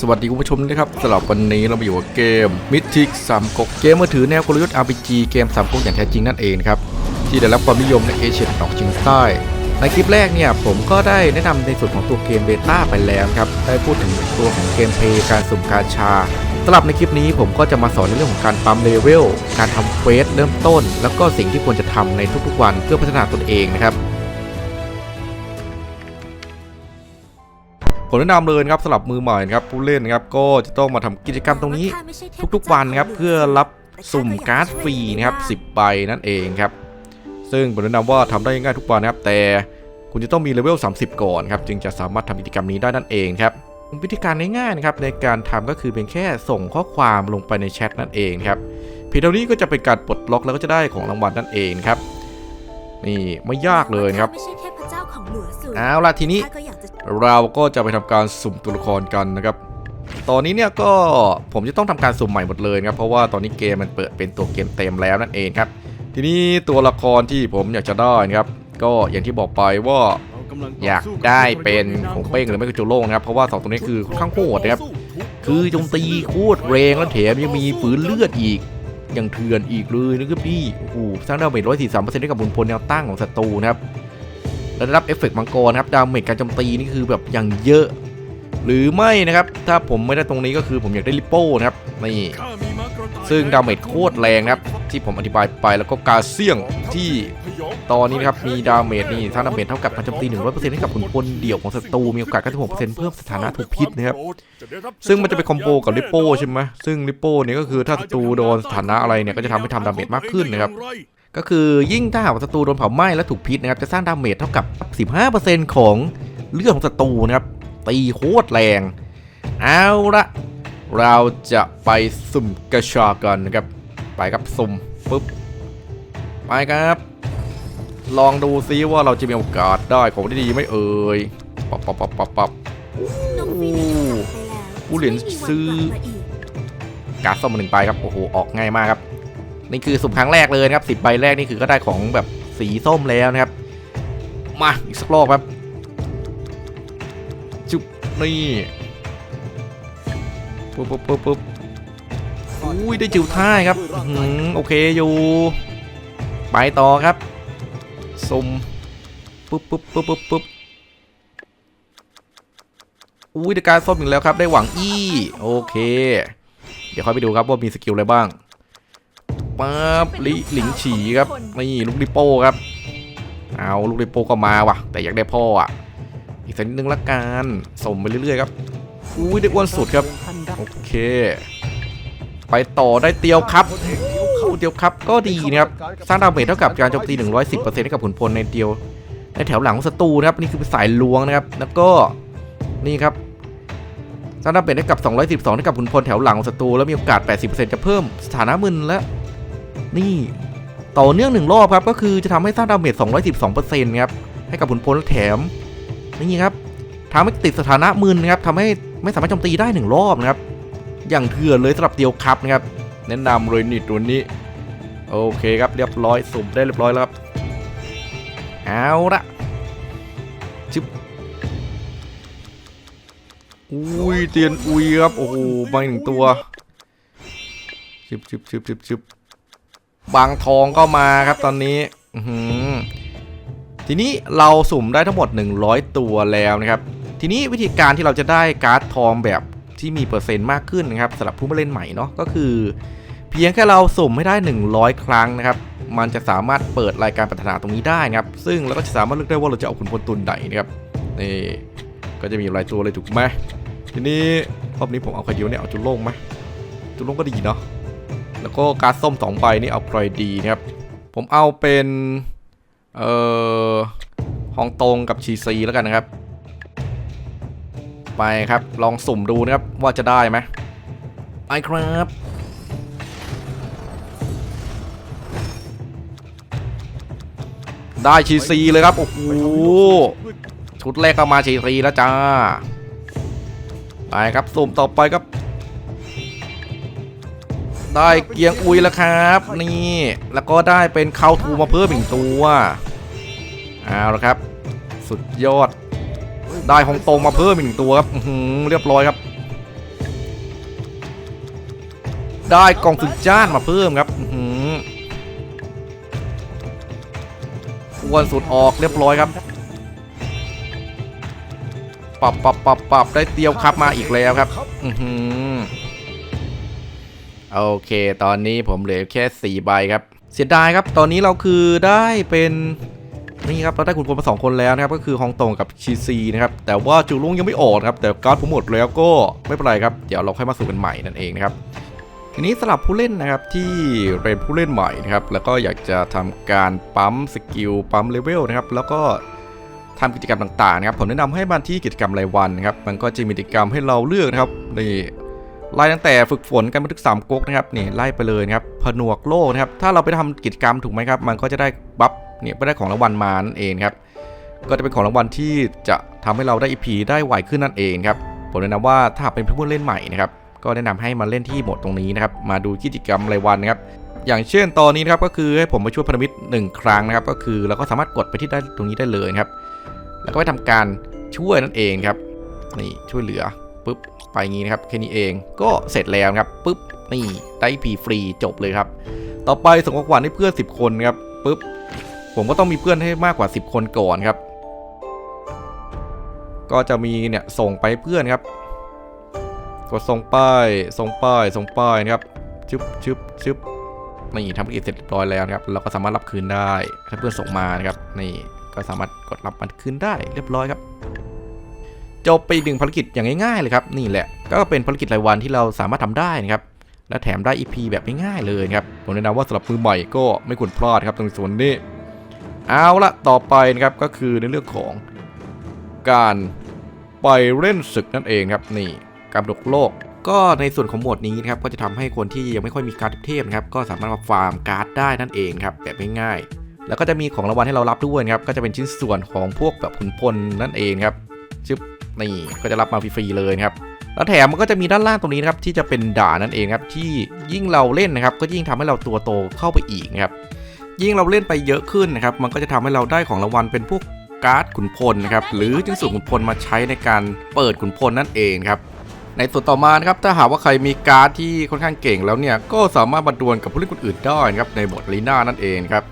สวัสดีคุณผู้ชมนะครับสำหรับวันนี้เรามาอยู่กับเกม Mythic สามก๊กเกมมือถือแนวกลยุทธ์ RPG เกมสามก๊กอย่างแท้จริงนั่นเองครับ ที่ได้รับความนิยมในเอเชียตะวันออกเฉียงใต้ ในคลิปแรกเนี่ยผมก็ได้แนะนำในส่วนของตัวเกมเบต้าไปแล้วครับ ได้พูดถึงตัวของเกมเพย์การสุ่มกาชาสำหรับในคลิปนี้ผมก็จะมาสอนในเรื่องของการปั๊มเลเวล การทำเควสเริ่มต้น แล้วก็สิ่งที่ควรจะทำในทุกๆวันเพื่อพัฒนาตนเองนะครับ ผมแนะนำเลยครับสำหรับมือใหม่ครับผู้เล่นครับก็จะต้องมาทำกิจกรรมตรงนี้ ทุกๆวันครับเพื่อรับสุ่มการ์ดฟรีนะครับ10ใบนั่นเองครับ ซึ่งผมแนะนำว่าทำได้ง่ายทุกวันนะครับ แต่คุณจะต้องมีเลเวล 30 ก่อนครับจึงจะสามารถทำกิจกรรมนี้ได้นั่นเองครับวิธีการง่ายๆนะครับในการทำก็คือเพียงแค่ส่งข้อความลงไปในแชทนั่นเองครับเพียงเท่านี้ก็จะเป็นการปลดล็อกแล้วก็จะได้ของรางวัลนั่นเองครับ นี่ไม่ยากเลยครับ เทพเจ้าของหลัวสูเอาล่ะทีนี้ข้าก็อยากจะเราก็จะไปทำการสุ่มตัวละครกันนะครับ ตอนนี้เนี่ยก็ผมจะต้องทำการสุ่มใหม่หมดเลยนะครับ เพราะว่าตอนนี้เกมมันเปิดเป็นตัวเกมเต็มแล้วนั่นเองครับ ทีนี้ตัวละครที่ผมอยากจะได้นะครับ ก็อย่างที่บอกไปว่าอยากได้เป็นของเป้งหรือไม่ก็จูโล่งนะครับ เพราะว่าสองตัวนี้คือค่อนข้างโหดนะครับ คือโจมตีโคตรแรงแล้วแถมยังมีฝืนเลือดอีกยังเถื่อนอีกเลยนะครับพี่โอ้โหสร้างดาเมจร้อยสี่สามเปอร์เซ็นต์ให้กับบุญพลแนวตั้งของศัตรูนะครับ และได้รับเอฟเฟกต์มังกรนะครับดาเมจการโจมตีนี่คือแบบอย่างเยอะ หรือไม่นะครับ ถ้าผมไม่ได้ตรงนี้ก็คือผมอยากได้ลิปโป้นะครับนี่ซึ่งดาเมจโคตรแรงนะครับ ที่ผมอธิบายไปแล้วก็กาเซียงที่ตอนนี้นะครับมีดาเมจนี่สร้างดาเมจเท่ากับการโจมตี 100%ให้กับขุนพลเดี่ยวของศัตรูมีโอกาส96%เพิ่มสถานะถูกพิษนะครับซึ่งมันจะไปคอมโบกับลิปโป้ใช่ไหมซึ่งลิปโป้เนี่ยก็คือถ้าศัตรูโดนสถานะอะไรเนี่ยก็จะทำให้ทำดาเมจมากขึ้นนะครับ ก็คือยิ่งถ้าหากว่าศัตรูโดนเผาไหม้และถูกพิษนะครับจะสร้างดาเมจเท่ากับ 15%ของเลือดของศัตรูนะครับ ตีโคตรแรง เอาละเราจะไปสุ่มกระชากันนะครับ ไปครับสุ่มปุ๊บ ไปครับ ลองดูซิว่าเราจะมีโอกาสได้ของที่ดีไหม่เอ่ยปับปับปับปับปับน้องฟีนิกซ์จากไปแล้วผู้เหรียญซื้อกาอีกการ์ดส้มหนึ่งใบครับ โอ้โห ออกง่ายมากครับ นี่คือสุ่มครั้งแรกเลยนะครับสิบใบแรกนี่คือก็ได้ของแบบสีส้มแล้วนะครับ มาอีกสักรอบครับจุ๊บนี่ปุ๊บปุ๊บปุ๊บปุ๊บอุ้ยได้จิวท่ายครับอื้อหือโอเคอยู่ไปต่อครับสุ่มปุ๊บปุ๊บปุ๊บปุ๊บปุ๊บอุ้ยได้การส้มอีกแล้วครับ ได้หวังอี้ โอเค เดี๋ยวค่อยไปดูครับว่ามีสกิลอะไรบ้าง ปั๊บลิหลิงฉีครับนี่ลูกดิโป้ครับ เอาลูกดิโป้ก็มาว่ะ แต่อยากได้พ่ออะ อีกสักนิดนึงละกันส่งไปเรื่อยๆครับอุ้ยได้อ้วนสุดครับ โอเค ไปต่อได้เตียวครับเข้าเตียวครับก็ดีนะครับสร้างดาเมจเท่ากับการโจมตี 110%ให้กับผลพลในเตียวในแถวหลังของศัตรูนะครับนี่คือเป็นสายลวงนะครับ แล้วก็นี่ครับสร้างดาเมจให้กับ 212ให้กับขุนพลแถวหลังของศัตรูแล้วมีโอกาส 80%จะเพิ่มสถานะมึนและ นี่ต่อเนื่องหนึ่งรอบครับก็คือจะทำให้สร้างดาเมจ 212%ครับให้กับขุนพลแถมนี่ครับทำให้ติดสถานะมึนนะครับทำให้ไม่สามารถโจมตีได้หนึ่งรอบนะครับ อย่างเถื่อนเลยสำหรับเดียวครับนะครับ แนะนำเลยนี่ตัวนี้ โอเคครับเรียบร้อยสุ่มได้เรียบร้อยแล้วครับเอาละชิบอุ้ยเตียนอุ้ยครับโอ้โหมาหนึ่งตัวชิบชิบชิบชิบชิบ บางทองก็มาครับตอนนี้ทีนี้เราสุ่มได้ทั้งหมด 100 ตัวแล้วนะครับ ทีนี้วิธีการที่เราจะได้การ์ดทองแบบที่มีเปอร์เซ็นต์มากขึ้นนะครับสำหรับผู้มาเล่นใหม่เนาะก็คือ เพียงแค่เราสุ่มให้ได้ 100 ครั้งนะครับ มันจะสามารถเปิดรายการพัฒนาตรงนี้ได้นะครับ ซึ่งเราก็จะสามารถเลือกได้ว่าเราจะเอาขุนพลตุนไหนนะครับนี่ก็จะมีหลายตัวเลยถูกไหมทีนี้รอบนี้ผมเอาใครดีวเนี่ยเอาจุลโล่งไหมจุลโล่งก็ดีเนาะ แล้วก็การ์ดส้มสองใบนี่เอาใครดีนะครับ ผมเอาเป็น เอ่อฮองตงกับชีซีแล้วกันนะครับ ไปครับ ลองสุ่มดูนะครับว่าจะได้ไหมไปครับได้ชีซีเลยครับ โอ้โหชุดแรกก็มาชีซีแล้วจ้า ไปครับสุ่มต่อไปครับ ได้เกียงอุยแล้วครับ นี่แล้วก็ได้เป็นเข้าทูมาเพิ่มอีกตัวเอาละครับ สุดยอด ได้ฮองตงมาเพิ่มอีกตัวครับหือเรียบร้อยครับ ได้กองสุดจ้านมาเพิ่มครับหืออ้วนสุดออกเรียบร้อยครับปรับปรับปรับปรับได้เตียวครับมาอีกแล้วครับ อือหือ โอเค ตอนนี้ผมเหลือแค่สี่ใบครับ เสียดายครับ ตอนนี้เราคือได้เป็นนี่ครับเราได้ขุนพลมาสองคนแล้วนะครับก็คือฮองตงกับชีซีนะครับแต่ว่าจูลุงยังไม่ออกครับแต่การ์ดผมหมดแล้วก็ไม่เป็นไรครับเดี๋ยวเราค่อยมาสู่กันใหม่นั่นเองนะครับทีนี้สำหรับผู้เล่นนะครับที่เป็นผู้เล่นใหม่นะครับแล้วก็อยากจะทำการปั๊มสกิลปั๊มเลเวลนะครับแล้วก็ทำกิจกรรมต่างๆนะครับผมแนะนำให้มาที่กิจกรรมรายวันนะครับมันก็จะมีกิจกรรมให้เราเลือกนะครับนี่ ไล่ตั้งแต่ฝึกฝนการบันทึกสามก๊กนะครับนี่ไล่ไปเลยนะครับผนวกโลกนะครับถ้าเราไปทำกิจกรรมถูกไหมครับ มันก็จะได้บัฟเนี่ยไปได้ของรางวัลมานั่นเองครับก็จะเป็นของรางวัลที่จะทำให้เราได้ EP ได้ไวขึ้นนั่นเองครับผมแนะนำว่าถ้าเป็นผู้เล่นใหม่นะครับก็แนะนำให้มาเล่นที่โหมดตรงนี้นะครับมาดูกิจกรรมรายวันนะครับอย่างเช่นตอนนี้นะครับก็คือให้ผมมาช่วยพันธมิตรหนึ่งครั้งนะครับ ก็คือเราก็สามารถกดไปที่ได้ตรงนี้ได้เลยครับ แล้วก็ไปทำการช่วยนั่นเองครับนี่ช่วยเหลือปุ๊บ ไปงี้นะครับแค่นี้เองก็เสร็จแล้วครับปุ๊บนี่ได้พีฟรีจบเลยครับ ต่อไปส่งของขวัญให้เพื่อน 10 คนครับปุ๊บผมก็ต้องมีเพื่อนให้มากกว่า 10 คนก่อนครับ ก็จะมีเนี่ยส่งไปเพื่อนครับ กดส่งป้ายส่งป้ายส่งป้ายนะครับชึบชึบชึบนี่ทำภารกิจเสร็จเรียบร้อยแล้วนะครับ เราก็สามารถรับคืนได้ ถ้าเพื่อนส่งมานะครับ นี่ก็สามารถกดรับมันคืนได้เรียบร้อยครับ จบไปอีกหนึ่งภารกิจอย่างง่ายๆเลยครับนี่แหละก็เป็นภารกิจรายวันที่เราสามารถทำได้นะครับและแถมได้ EP แบบง่ายๆเลยครับผมแนะนำว่าสำหรับมือใหม่ก็ไม่ควรพลาดครับตรงส่วนนี้ เอาละต่อไปนะครับก็คือในเรื่องของการไปเล่นศึกนั่นเองครับนี่การดกโลกก็ในส่วนของโหมดนี้นะครับก็จะทำให้คนที่ยังไม่ค่อยมีการ์ดเทพนะครับก็สามารถมาฟาร์มการ์ดได้นั่นเองครับแบบง่ายๆแล้วก็จะมีของรางวัลให้เรารับด้วยครับก็จะเป็นชิ้นส่วนของพวกแบบขุนพลนั่นเองครับชึบ นี่ก็จะรับมาฟรีๆเลยครับแล้วแถมมันก็จะมีด้านล่างตรงนี้นะครับที่จะเป็นด่านนั่นเองครับที่ยิ่งเราเล่นนะครับ ก็ยิ่งทำให้เราตัวโตเข้าไปอีกครับยิ่งเราเล่นไปเยอะขึ้นนะครับ มันก็จะทำให้เราได้ของรางวัลเป็นพวกการ์ดขุนพลนะครับหรือชิ้นส่ขุนพลมาใช้ในการเปิดขุนพลนั่นเองครับในส่วนต่อมานะครับถ้าหากว่าใครมีการ์ดที่ค่อนข้างเก่งแล้วเนี่ยก็สามารถมาดวลกับผู้เล่นคนอื่นได้นะครับในบทลีน่านั่นเองครับ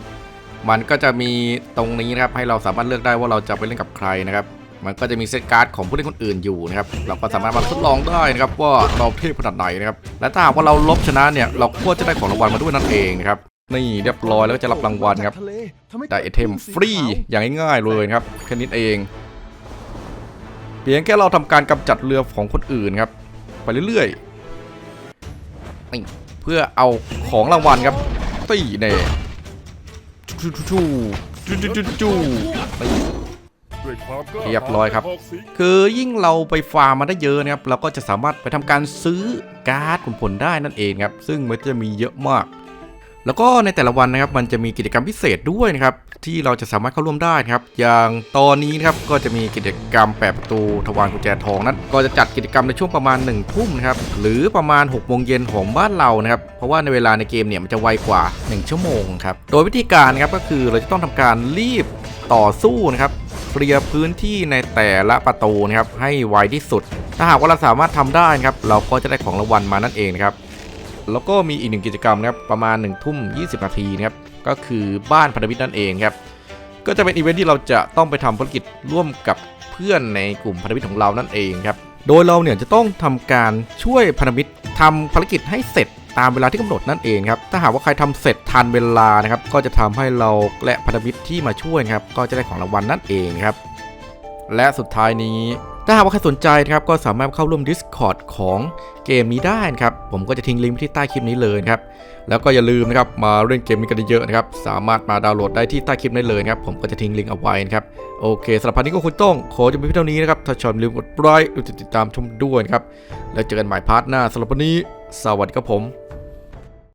มันก็จะมีตรงนี้นะครับให้เราสามารถเลือกได้ว่าเราจะไปเล่นกับใครนะครับ มันก็จะมีเซตการ์ดของผู้เล่นคนอื่นอยู่นะครับ เราก็สามารถมาทดลองได้นะครับว่าเราเทพขนาดไหนนะครับ และถ้าหากว่าเราลบชนะเนี่ยเราก็จะได้ของรางวัลมาด้วยนั่นเองนะครับ นี่เรียบร้อยแล้วก็จะรับรางวัลครับ ได้ไอเทมฟรีอย่างง่ายๆเลยครับแค่นี้เอง เพียงแค่เราทำการกำจัดเรือของคนอื่นครับ ไปเรื่อยๆ เพื่อเอาของรางวัลครับตีเน่ชูชูชูชูชูชู เรียบร้อยครับ คือยิ่งเราไปฟาร์มมาได้เยอะนะครับ เราก็จะสามารถไปทำการซื้อการ์ดขุนพลได้นั่นเองครับ ซึ่งมันจะมีเยอะมาก แล้วก็ในแต่ละวันนะครับ มันจะมีกิจกรรมพิเศษด้วยนะครับ ที่เราจะสามารถเข้าร่วมได้นะครับ อย่างตอนนี้นะครับ ก็จะมีกิจกรรมแปดประตูทวารกุญแจทองนั้น ก็จะจัดกิจกรรมในช่วงประมาณ1นึ่ทุ่มนะครับ หรือประมาณ6กโมงเย็นของบ้านเรานะครับ เพราะว่าในเวลาในเกมเนี่ยมันจะไวกว่า 1 ชั่วโมงครับ โดยวิธีการนะครับก็คือเราจะต้องทำการรีบต่อสู้นะครับ เคลียร์พื้นที่ในแต่ละประตูนะครับให้ไวที่สุด ถ้าหากว่าเราสามารถทำได้นะครับเราก็จะได้ของรางวัลมานั่นเองนะครับแล้วก็มีอีกหนึ่งกิจกรรมนะครับประมาณ1นึ่ทุ่ม20นาทีนะครับก็คือบ้านพันธมิตรนั่นเองครับก็จะเป็นอีเวนท์ที่เราจะต้องไปทำภารกิจร่วมกับเพื่อนในกลุ่มพันธมิตรของเรานั่นเองครับโดยเราเนี่ยจะต้องทำการช่วยพันธมิตรทำภารกิจให้เสร็จ ตามเวลาที่กำหนดนั่นเองครับ ถ้าหากว่าใครทำเสร็จทันเวลานะครับ ก็จะทำให้เราและพันธมิตรที่มาช่วยครับ ก็จะได้ของรางวัลนั่นเองครับ และสุดท้ายนี้ถ้าหากว่าใครสนใจนะครับก็สามารถเข้าร่วม Discord ของเกมนี้ได้นะครับ ผมก็จะทิ้งลิงก์ที่ใต้คลิปนี้เลยครับ แล้วก็อย่าลืมนะครับมาเล่นเกมนี้กันเยอะๆนะครับ สามารถมาดาวน์โหลดได้ที่ใต้คลิปนี้เลยครับ ผมก็จะทิ้งลิงก์เอาไว้นะครับ โอเคสำหรับพันนี้ก็คุณต้องขอจะมีเพียงเท่านี้นะครับ ถ้าชอบลืมกดไลค์กดติดตามชมด้วยครับ แล้วเจอกันใหม่พาร์ทหน้าสำหรับวันนี้ สวัสดีครับผม